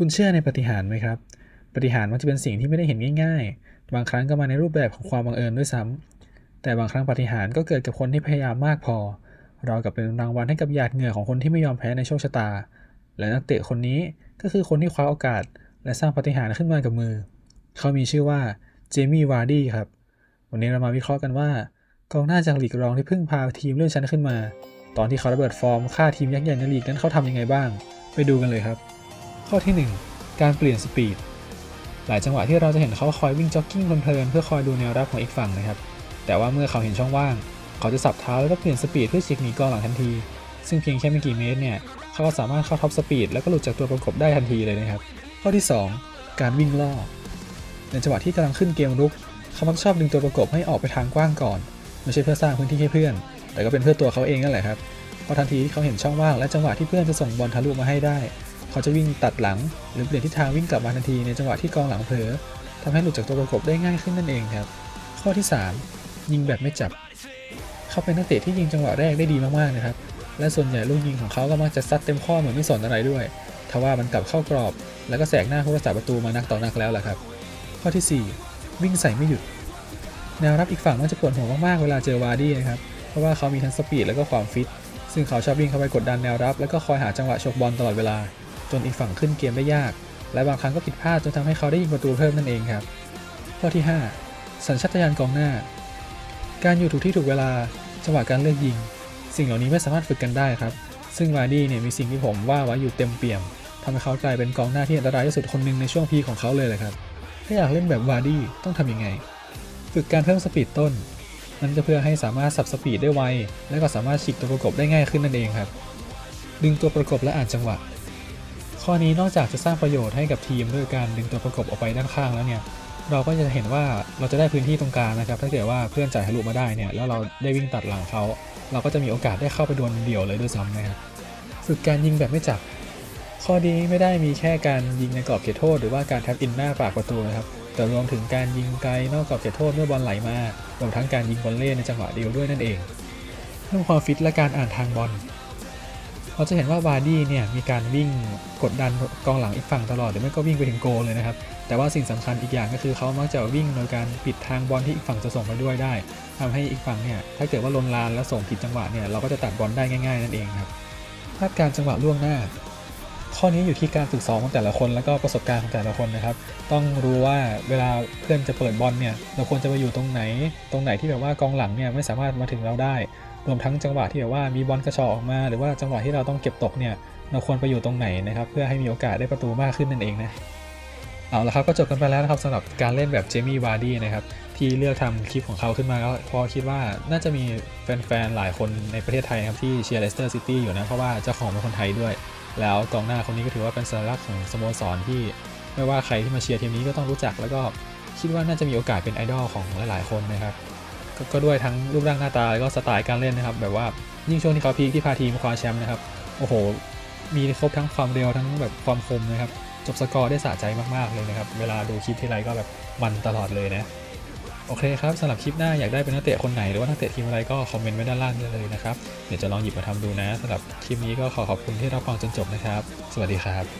คุณเชื่อในปฏิหารไหมครับ ปฏิหารมักจะเป็นสิ่งที่ไม่ได้เห็นง่าย ๆ บางครั้งก็มาในรูปแบบของความบังเอิญด้วยซ้ำแต่บางครั้งปฏิหารก็เกิดกับคนที่พยายามมากพอ เรากับเป็นรางวัลให้กับหยาดเหงื่อของคนที่ไม่ยอมแพ้ในโชคชะตา และนักเตะคนนี้ก็คือคนที่คว้าโอกาส และสร้างปฏิหารขึ้นมากับมือ เขามีชื่อว่าเจมี่วาร์ดี้ครับ วันนี้เรามาวิเคราะห์กันว่ากองหน้าจากลีกรองที่เพิ่งพาทีมเลื่อนชั้นขึ้นมา ตอนที่เขาระเบิดฟอร์มฆ่าทีมยักษ์ใหญ่ในลีกนั้นเขาทำยังไงบ้าง ไปดูกันเลยครับ ข้อที่ 1 การเปลี่ยนสปีด หลายจังหวะที่เราจะเห็นเขาคอยวิ่งจ็อกกิ้งเพลินๆเพื่อคอยดูแนวรับของอีกฝั่งนะครับ แต่ว่าเมื่อเขาเห็นช่องว่าง เขาจะสับเท้าแล้วก็เปลี่ยนสปีดเพื่อฉีกหนีกองหลังทันที ซึ่งเพียงแค่ไม่กี่เมตรเนี่ย เขาก็สามารถเข้าท็อปสปีดแล้วก็หลุดจากตัวประกบได้ทันทีเลยนะครับ ข้อที่ 2 การวิ่งล่อ ในจังหวะที่กำลังขึ้นเกมรุก เขามักชอบดึงตัวประกบให้ออกไปทางกว้างก่อน ไม่ใช่เพื่อสร้างพื้นที่ให้เพื่อน แต่ก็เป็นเพื่อตัวเขาเองนั่นแหละครับพราะทันทีที่เขาเห็นช่องว่างและจังหวะที่เพื่อนจะส่งบอลทะลุมาให้ได้ เขาจะวิ่งตัดหลัง หรือเปลี่ยนทิศทางวิ่งกลับมาทันทีในจังหวะที่กองหลังเผลอทำให้หลุดจากตัวประกบได้ง่ายขึ้นนั่นเองครับ ข้อที่ 3 ยิงแบบไม่จับ เขาเป็นนักเตะที่ยิงจังหวะแรกได้ดีมากๆนะครับ และส่วนใหญ่ลูกยิงของเขาก็มักจะซัดเต็มข้อเหมือนไม่สนอะไรด้วย ทว่ามันกลับเข้ากรอบ แล้วก็แสกหน้าผู้รักษาประตูมานักต่อนักแล้วล่ะครับ ข้อที่ 4 วิ่งใส่ไม่หยุด แนวรับอีกฝั่งมันจะปวดหัวมากๆเวลาเจอวาร์ดี้นะครับ เพราะว่าเขามีทั้งสปีดแล้วก็ความฟิต ซึ่งเขาชอบวิ่งเข้าไปกดดันแนวรับ แล้วก็คอยหาจังหวะฉกบอลตลอดเวลา จนอีกฝั่งขึ้นเกมได้ยาก และบางครั้งก็ผิดพลาดจนทำให้เขาได้ยิงประตูเพิ่มนั่นเองครับ ข้อที่ 5 สัญชาตญาณกองหน้า การอยู่ถูกที่ถูกเวลาจังหวะการเลือกยิง สิ่งเหล่านี้ไม่สามารถฝึกกันได้ครับ ซึ่งวาร์ดี้เนี่ยมีสิ่งที่ผมว่าไว้อยู่เต็มเปี่ยมทำให้เขากลายเป็นกองหน้าที่อันตรายที่สุดคนหนึ่งในช่วงพีของเขาเลยแหละครับ ถ้าอยากเล่นแบบวาร์ดี้ต้องทำยังไง ฝึกการเพิ่มสปีดต้น นั่นก็เพื่อให้สามารถสับสปีดได้ไว และก็สามารถฉีกตัวประกบได้ง่ายขึ้นนั่นเองครับ ดึงตัวประกบและอ่านจังหวะ ข้อนี้นอกจากจะสร้างประโยชน์ให้กับทีมด้วยการดึงตัวประกบออกไปด้านข้างแล้วเนี่ยเราก็จะเห็นว่าเราจะได้พื้นที่ตรงกลางนะครับถ้าเกิดว่าเพื่อนจ่ายทะลุมาได้เนี่ยแล้วเราได้วิ่งตัดหลังเขาเราก็จะมีโอกาสได้เข้าไปดวลเดี่ยวเลยด้วยซ้ำนะครับฝึกการยิงแบบไม่จับ ข้อดีไม่ได้มีแค่การยิงในกรอบเขตโทษ หรือว่าการแท็บอินหน้าปากประตูนะครับแต่รวมถึงการยิงไกลนอกกรอบเขตโทษเมื่อบอลไหลมารวมทั้งการยิงบอลเล่ในจังหวะเดียวด้วยนั่นเองเพิ่มความฟิตและการอ่านทางบอล เราจะเห็นว่าบาร์ดี้เนี่ยมีการวิ่งกดดันกองหลังอีกฝั่งตลอดหรือไม่ก็วิ่งไปถึงโกลเลยนะครับ แต่ว่าสิ่งสำคัญอีกอย่างก็คือเขามักจะวิ่งโดยการปิดทางบอลที่อีกฝั่งจะส่งไปด้วยได้ทำให้อีกฝั่งเนี่ยถ้าเกิดว่าลนลานแล้วส่งผิดจังหวะเนี่ยเราก็จะตัดบอลได้ง่ายๆนั่นเองครับคาดการจังหวะล่วงหน้า ข้อนี้อยู่ที่การฝึกซ้อมของแต่ละคนแล้วก็ประสบการณ์ของแต่ละคนนะครับ ต้องรู้ว่าเวลาเพื่อนจะเปิดบอลเนี่ยเราควรจะไปอยู่ตรงไหน ตรงไหนที่แบบว่ากองหลังเนี่ยไม่สามารถมาถึงเราได้ รวมทั้งจังหวะที่แบบว่ามีบอลกระชอกออกมา หรือว่าจังหวะที่เราต้องเก็บตกเนี่ยเราควรไปอยู่ตรงไหนนะครับเพื่อให้มีโอกาสได้ประตูมากขึ้นนั่นเองนะเอาละครับก็จบกันไปแล้วนะครับสำหรับการเล่นแบบเจมี่วาร์ดี้นะครับที่เลือกทำคลิปของเขาขึ้นมาก็เพราะคิดว่าน่าจะมีแฟนๆหลายคนในประเทศไทยนะครับที่เชียร์เลสเตอร์ซิตี้อยู่นะเพราะว่าเจ้าของเป็นคนไทยด้วย แล้วกองหน้าคนนี้ก็ถือว่าเป็นสัญลักษณ์ของสโมสรที่ไม่ว่าใครที่มาเชียร์ทีมนี้ก็ต้องรู้จัก แล้วก็คิดว่าน่าจะมีโอกาสเป็นไอดอลของหลายๆคนนะครับ กก็ด้วยทั้งรูปร่างหน้าตาแล้วก็สไตล์การเล่นนะครับ แบบว่ายิ่งช่วงที่เขาพีคที่พาทีมคว้าแชมป์นะครับ โอ้โห มีครบทั้งความเร็วทั้งแบบความคมนะครับ จบสกอร์ได้สะใจมากๆเลยนะครับ เวลาดูคลิปที่ไรก็แบบมันตลอดเลยนะ โอเคครับสำหรับคลิปหน้าอยากได้เป็นนักเตะคนไหนหรือว่านักเตะทีมอะไรก็คอมเมนต์ไว้ด้านล่างได้เลยนะครับ เดี๋ยวจะลองหยิบมาทำดูนะสำหรับคลิปนี้ก็ขอขอบคุณที่รับฟังจนจบนะครับ สวัสดีครับ